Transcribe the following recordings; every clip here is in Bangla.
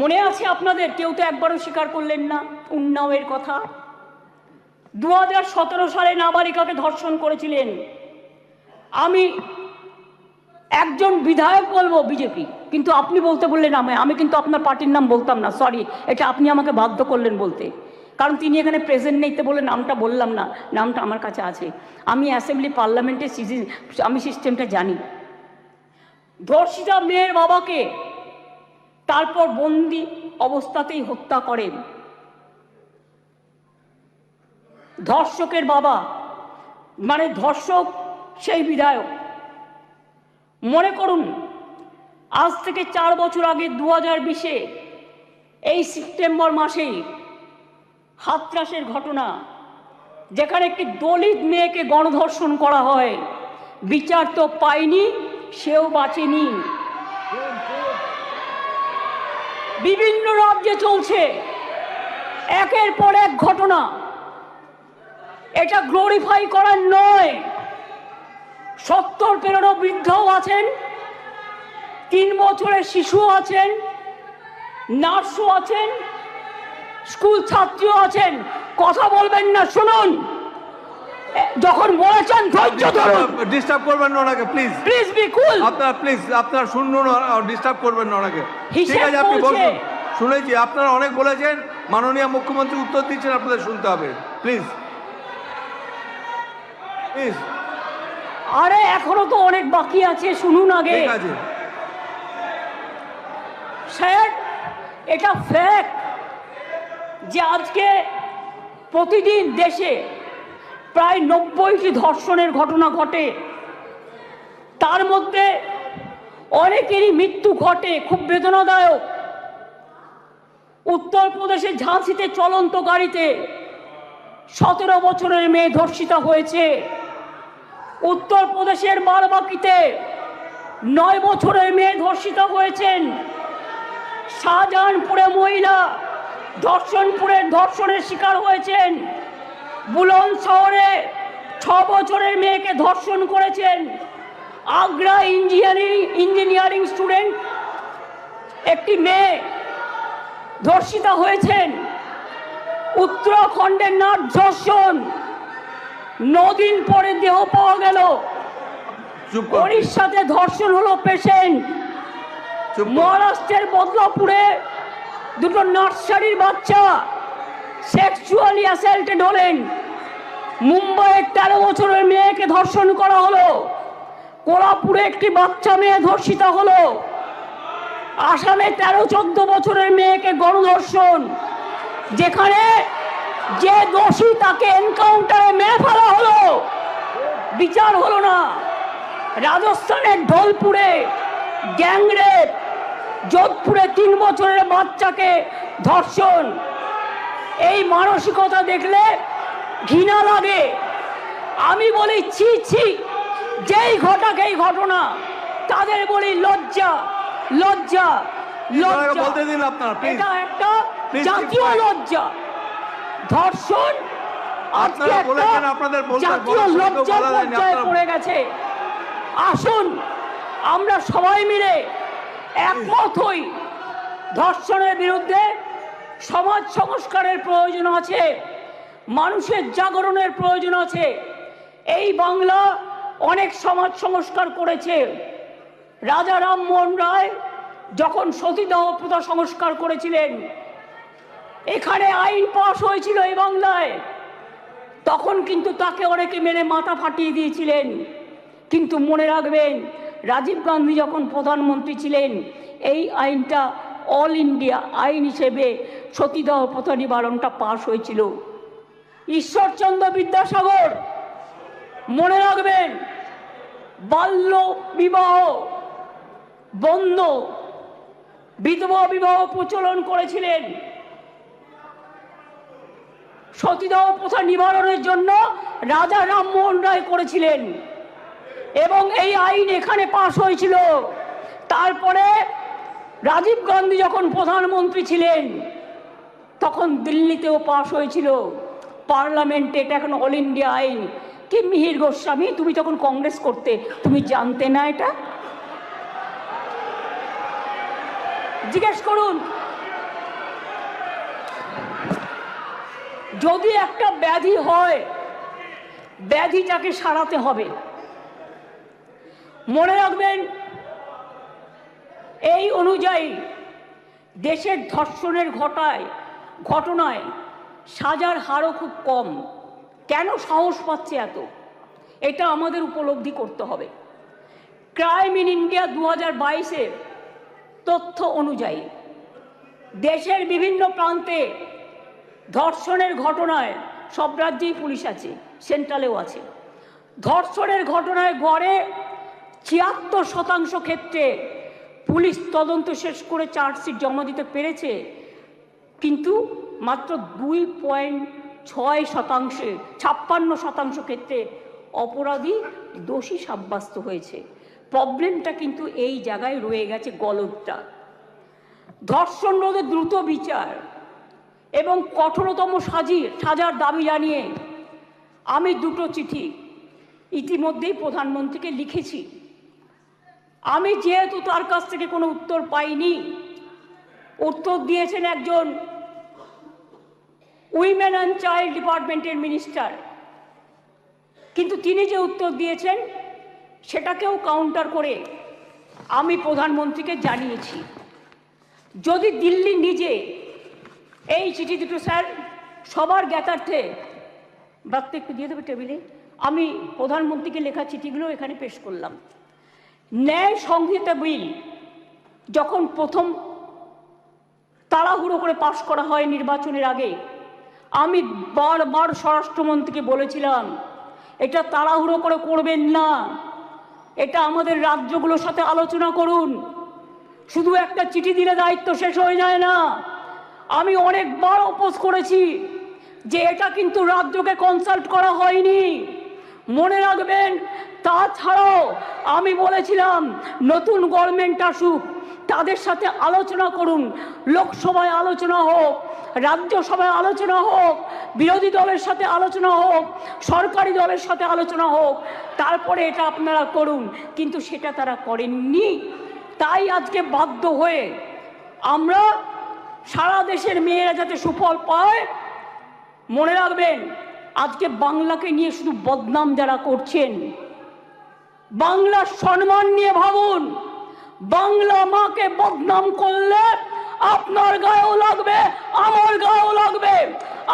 মনে আছে আপনাদের? কেউ তো একবারও স্বীকার করলেন না। উন্নাওয়ের কথা। দু হাজার সতেরো সালে নাবালিকাকে ধর্ষণ করেছিলেন। আমি একজন বিধায়ক বলব বিজেপি, কিন্তু আপনি বলতে বললেন আমায়। আমি কিন্তু আপনার পার্টির নাম বলতাম না সরি এটা আপনি আমাকে বাধ্য করলেন বলতে। কারণ তিনি এখানে প্রেজেন্ট নেই, তো বলে নামটা বললাম না। নামটা আমার কাছে আছে। আমি অ্যাসেম্বলি পার্লামেন্টের আমি সিস্টেমটা জানি। ধর্ষিতা মেয়ের বাবাকে তারপর বন্দি অবস্থাতেই হত্যা করেন। ধর্ষকের বাবা মানে ধর্ষক সেই বিধায়ক। মনে করুন, আজ থেকে চার বছর আগে দু হাজার বিশে এই সেপ্টেম্বর মাসেই হাতরাসের ঘটনা, যেখানে একটি দলিত মেয়েকে গণধর্ষণ করা হয়। বিচার তো পায়নি সেও বাঁচেনি। বিভিন্ন রাজ্যে চলছে। একের পর এক ঘটনা। এটা গ্লোরিফাই করার নয়। সত্তর পেরোনো বৃদ্ধও আছেন, তিন বছরের শিশুও আছেন, নার্সও আছেন, স্কুল ছাত্রীও আছেন। কথা বলবেন না, শুনুন। যখন বলেছেন ধৈর্য ধরুন। ডিস্টার্ব করবেন না ওনাকে প্লিজ প্লিজ বি কুল আপনার প্লিজ আপনার শুনুন ডিস্টার্ব করবেন না ওনাকে। ঠিক আছে আপনি বলুন। শুনেছি আপনারা অনেক বলেছেন মাননীয় মুখ্যমন্ত্রী উত্তর দিচ্ছেন আপনাদের শুনতে হবে। প্লিজ প্লিজ আরে এখনও তো অনেক বাকি আছে শুনুন আগে। ঠিক আছে। স্যার এটা ফ্যাক্ট যে আজকে প্রতিদিন দেশে প্রায় নব্বইটি ধর্ষণের ঘটনা ঘটে। তার মধ্যে অনেকেরই মৃত্যু ঘটে, খুব বেদনাদায়ক। উত্তরপ্রদেশের ঝাঁসিতে চলন্ত গাড়িতে সতেরো বছরের মেয়ে ধর্ষিতা হয়েছে। উত্তরপ্রদেশের বারবাকিতে নয় বছরের মেয়ে ধর্ষিতা হয়েছেন। শাহজাহানপুরে মহিলা ধর্ষণপুরের ধর্ষণের শিকার হয়েছেন। বুলন শহরে ছ বছরের মেয়েকে ধর্ষণ করেছেন আগ্রা ইঞ্জিনিয়ারিং ইঞ্জিনিয়ারিং স্টুডেন্ট। একটি মেয়ে ধর্ষিতা হয়েছেন। উত্তরাখণ্ডের নাট ধর্ষণ। নদিন পরে দেহ পাওয়া গেল। উড়িষ্যাতে ধর্ষণ হলো পেশেন্ট। মহারাষ্ট্রের বদলাপুরে দুটো নার্সারির বাচ্চা। সেক্সুয়ালি অ্যাসাল্টেড হলেন। মুম্বাইয়ের তেরো বছরের মেয়েকে ধর্ষণ করা হলো। কোলাপুরে একটি বাচ্চা মেয়ে ধর্ষিতা হলো। আসামে তেরো চোদ্দ বছরের মেয়েকে গণধর্ষণ। যেখানে যে দোষী তাকে এনকাউন্টারে মেরে ফেলা হলো। বিচার হলো না। রাজস্থানের ঢোলপুরে গ্যাংরেপ যোধপুরে তিন বছরের বাচ্চাকে ধর্ষণ। এই মানসিকতা দেখলে ঘৃণা লাগে। আমি বলি ছি ছি যেই ঘটাক এই ঘটনা তাদের বলি লজ্জা লজ্জা লজ্জা। বলতে দিন আপনারা এটা একটা জাতীয় লজ্জা। ধর্ষণ আজকে আপনারা বলেছেন আপনাদের জাতীয় পর্যায়ে পড়ে গেছে। আসুন আমরা সবাই মিলে একমত হই। ধর্ষণের বিরুদ্ধে সমাজ সংস্কারের প্রয়োজন আছে, মানুষের জাগরণের প্রয়োজন আছে। এই বাংলা অনেক সমাজ সংস্কার করেছে। রাজা রামমোহন রায় যখন সতীদাহ প্রথা সংস্কার করেছিলেন, এখানে আইন পাশ হয়েছিল এই বাংলায়। তখন কিন্তু তাকে অনেকে মেরে মাথা ফাটিয়ে দিয়েছিলেন। কিন্তু মনে রাখবেন, রাজীব গান্ধী যখন প্রধানমন্ত্রী ছিলেন, এই আইনটা অল ইন্ডিয়া আইন হিসেবে সতীদাহ প্রথা নিবারণটা পাশ হয়েছিল। ঈশ্বরচন্দ্র বিদ্যাসাগর, মনে রাখবেন, বাল্য বিবাহ বন্ধ, বিধবা বিবাহ প্রচলন করেছিলেন। সতীদাহ প্রথা নিবারণের জন্য রাজা রামমোহন রায় করেছিলেন। এবং এই আইন এখানে পাশ হয়েছিল। তারপরে রাজীব গান্ধী যখন প্রধানমন্ত্রী ছিলেন তখন দিল্লিতেও পাশ হয়েছিল। পার্লামেন্টে, এটা এখন অল ইন্ডিয়া আইন। কি মিহির গোস্বামী, তুমি তখন কংগ্রেস করতে, তুমি জানতে না এটা? জিজ্ঞেস করুন। যদি একটা ব্যাধি হয় ব্যাধি যাকে সারাতে হবে। মনে রাখবেন, এই অনুযায়ী দেশের ধর্ষণের ঘটায় ঘটনায় সাজার হারও খুব কম। কেন সাহস পাচ্ছে এত? এটা আমাদের উপলব্ধি করতে হবে। ক্রাইম ইন ইন্ডিয়া দু হাজার বাইশের তথ্য অনুযায়ী দেশের বিভিন্ন প্রান্তে ধর্ষণের ঘটনায় সব রাজ্যেই পুলিশ আছে, সেন্ট্রালেও আছে। ধর্ষণের ঘটনায় গড়ে ছিয়াত্তর শতাংশ ক্ষেত্রে পুলিশ তদন্ত শেষ করে চার্জশিট জমা দিতে পেরেছে কিন্তু মাত্র দুই পয়েন্ট ছয় শতাংশে, ছাপ্পান্ন শতাংশ ক্ষেত্রে অপরাধী দোষী সাব্যস্ত হয়েছে। প্রবলেমটা কিন্তু এই জায়গায় রয়ে গেছে গলদটা। ধর্ষণ রোধে দ্রুত বিচার এবং কঠোরতম সাজি সাজার দাবি জানিয়ে আমি দুটো চিঠি ইতিমধ্যেই প্রধানমন্ত্রীকে লিখেছি। আমি যেহেতু তার কাছ থেকে কোনো উত্তর পাইনি উত্তর দিয়েছেন একজন উইমেন অ্যান্ড চাইল্ড ডিপার্টমেন্টের মিনিস্টার। কিন্তু তিনি যে উত্তর দিয়েছেন, সেটাকেও কাউন্টার করে আমি প্রধানমন্ত্রীকে জানিয়েছি। যদি দিল্লি নিজে এই চিঠি দুটো, স্যার, সবার জ্ঞাতার্থে বার্তা একটু দিয়ে দেবে টেবিলে, আমি প্রধানমন্ত্রীকে লেখা চিঠিগুলো এখানে পেশ করলাম। ন্যায় সংহিতা বিল যখন প্রথম তাড়াহুড়ো করে পাশ করা হয় নির্বাচনের আগে। আমি বারবার স্বরাষ্ট্রমন্ত্রীকে বলেছিলাম, এটা তাড়াহুড়ো করে করবেন না। এটা আমাদের রাজ্যগুলোর সাথে আলোচনা করুন। শুধু একটা চিঠি দিলে দায়িত্ব শেষ হয়ে যায় না। আমি অনেকবার অপোজ করেছি যে এটা কিন্তু রাজ্যকে কনসাল্ট করা হয়নি। মনে রাখবেন, তাছাড়াও আমি বলেছিলাম, নতুন গভর্নমেন্ট আসুক। তাদের সাথে আলোচনা করুন। লোকসভায় আলোচনা হোক, রাজ্যসভায় আলোচনা হোক, বিরোধী দলের সাথে আলোচনা হোক, সরকারি দলের সাথে আলোচনা হোক, তারপরে এটা আপনারা করুন। কিন্তু সেটা তারা করেননি। তাই আজকে বাধ্য হয়ে আমরা সারা দেশের মেয়েরা যাতে সুফল পায়, মনে রাখবেন, আজকে বাংলাকে নিয়ে শুধু বদনাম যারা করছেন, বাংলার সম্মান নিয়ে ভাবুন। বাংলা মাকে বদনাম করলে আপনার গায়েও লাগবে, আমার গায়েও লাগবে।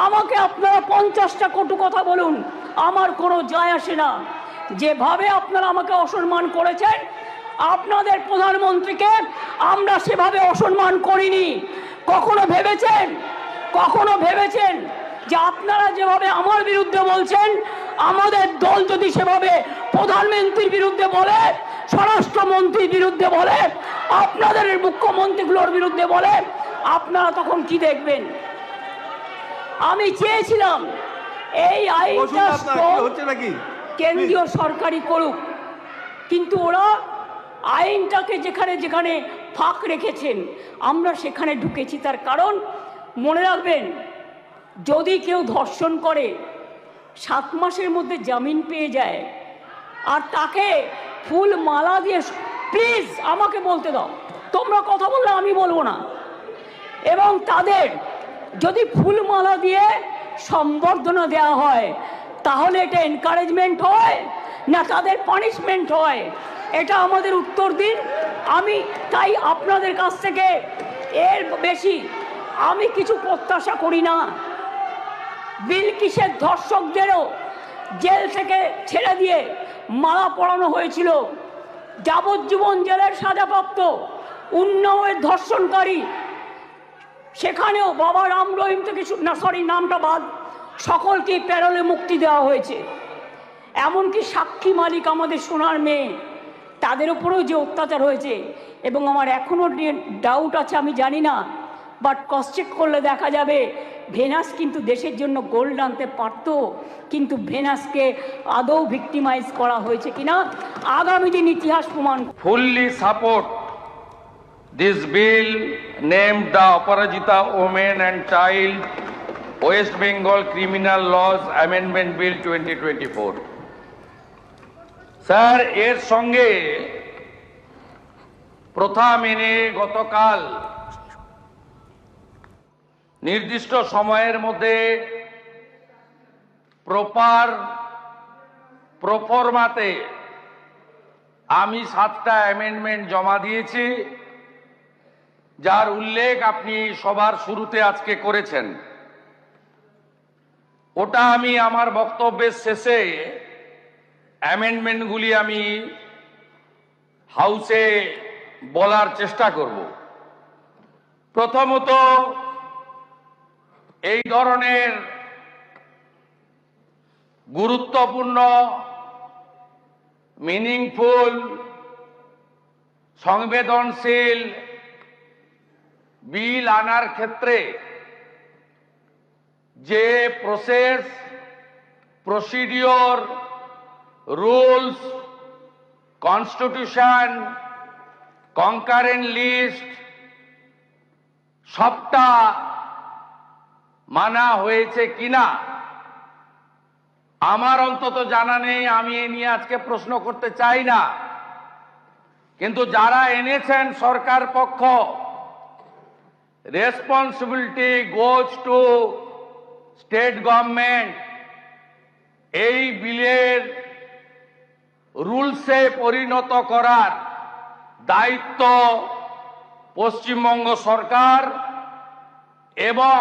আমাকে আপনারা পঞ্চাশটা কটু কথা বলুন, আমার কোনো যায় আসে না। যেভাবে আপনারা আমাকে অসম্মান করেছেন, আপনাদের প্রধানমন্ত্রীকে আমরা সেভাবে অসম্মান করিনি। কখনো ভেবেছেন কখনো ভেবেছেন যে আপনারা যেভাবে আমার বিরুদ্ধে বলছেন, আমাদের দল যদি সেভাবে প্রধানমন্ত্রীর বিরুদ্ধে বলে স্বরাষ্ট্রমন্ত্রীর বিরুদ্ধে বলে আপনাদের মুখ্যমন্ত্রীগুলোর বিরুদ্ধে বলে আপনারা তখন কি দেখবেন? আমি চেয়েছিলাম এই আইনটা কেন্দ্রীয় সরকারই করুক। কিন্তু ওরা আইনটাকে যেখানে যেখানে ফাঁক রেখেছেন আমরা সেখানে ঢুকেছি। তার কারণ মনে রাখবেন যদি কেউ ধর্ষণ করে সাত মাসের মধ্যে জামিন পেয়ে যায় আর তাকে ফুল মালা দিয়ে প্লিজ আমাকে বলতে দাও। তোমরা কথা বললে আমি বলব না। এবং তাদের যদি ফুলমালা দিয়ে সম্বর্ধনা দেওয়া হয়, তাহলে এটা এনকারেজমেন্ট হয়, না তাদের পানিশমেন্ট হয়? এটা আমাদের উত্তর দিন। আমি তাই আপনাদের কাছ থেকে এর বেশি আমি কিছু প্রত্যাশা করি না। বিলকিসের ধর্ষকদেরও জেল থেকে ছেড়ে দিয়ে মালা পড়ানো হয়েছিল। যাবজ্জীবন জেলের সাজাপ্রাপ্ত উন্নয়ের ধর্ষণকারী। সেখানেও বাবা রাম রহিম থেকে না সরি নামটা বাদ। সকলকেই প্যারলে মুক্তি দেওয়া হয়েছে। এমনকি সাক্ষী মালিক আমাদের সোনার মেয়ে, তাদের উপরেও যে অত্যাচার হয়েছে, এবং আমার এখনও ডাউট আছে, আমি জানি না। বাট ক্রস চেক করলে দেখা যাবে ভেনাস কিন্তু দেশের জন্য গোল্ড আনতে পারত, কিন্তু ভেনাসকে আদৌ ভিক্টিমাইজ করা হয়েছে কিনা, আগামী দিন ইতিহাস প্রমাণ fully bill name bill Aparajita women and Women and Child West Bengal Criminal Laws Amendment Bill 2024. Sir এর সঙ্গে প্রথা মেনে গতকাল নির্দিষ্ট সময়ের মধ্যে প্রপার, প্রফরমাতে আমি সাতটা অ্যামেন্ডমেন্ট জমা দিয়েছি, যার উল্লেখ আপনি সবার শুরুতে আজকে করেছেন। ওটা আমি আমার বক্তব্যের শেষে অ্যামেন্ডমেন্টগুলি আমি হাউসে বলার চেষ্টা করব। প্রথমত এই ধরনের গুরুত্বপূর্ণ মিনিংফুল সংবেদনশীল বিল আনার ক্ষেত্রে যে process procedure rules constitution concurrent list সবটা মানা হয়েছে কিনা? আমার অন্তত জানা নেই, আমি এ নিয়ে আজকে প্রশ্ন করতে চাই না। কিন্তু যারা এনেছেন সরকার পক্ষ responsibility goes to state government এই বিলের রুলসে পরিণত করার দায়িত্ব পশ্চিমবঙ্গ সরকার এবং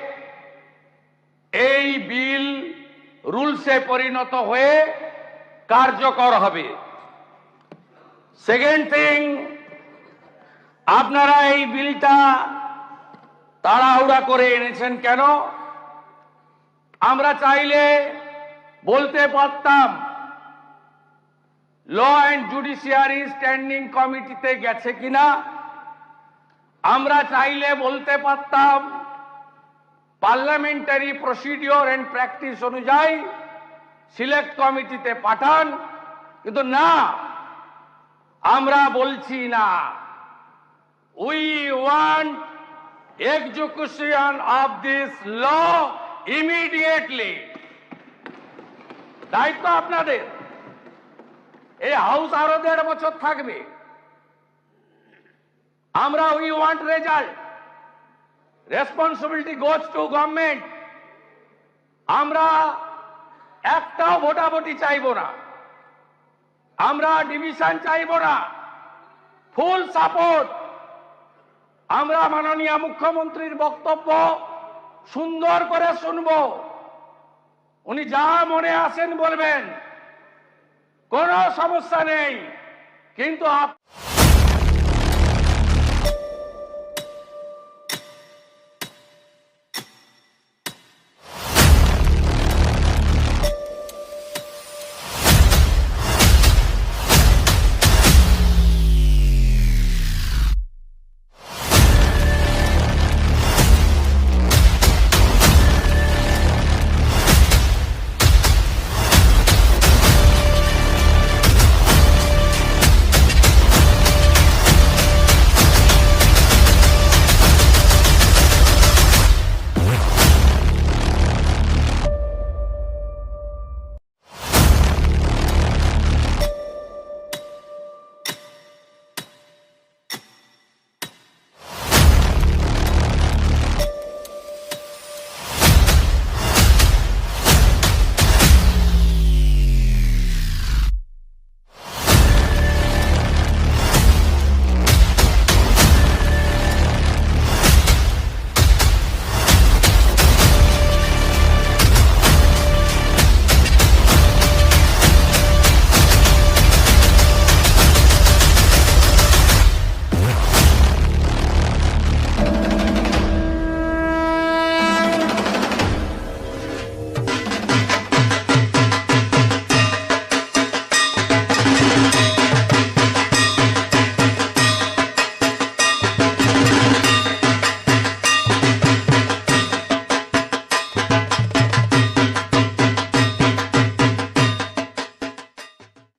এই বিল রুলসে পরিণত হয়ে কার্যকর হবে। সেকেন্ড থিং আপনারা এই বিলটা তাড়াহুড়া করে এনেছেন কেন? আমরা চাইলে বলতে পারতাম ল অ্যান্ড জুডিশিয়ারি স্ট্যান্ডিং কমিটিতে গেছে কিনা? আমরা চাইলে বলতে পারতাম পার্লামেন্টারি প্রসিডিওর অ্যান্ড প্র্যাকটিস অনুযায়ী সিলেক্ট কমিটিতে পাঠান। কিন্তু না, আমরা বলছি না। We want execution of this law immediately দায়িত্ব আপনাদের। এই হাউস আরও দেড় বছর থাকবে। আমরা we want result responsibility goes to government আমরা একটাও ভোটাভুটি চাইব না। আমরা ডিভিশন চাইব না। ফুল সাপোর্ট আমরা মাননীয় মুখ্যমন্ত্রীর বক্তব্য সুন্দর করে শুনব। উনি যা মনে আসেন বলবেন। কোনো সমস্যা নেই। কিন্তু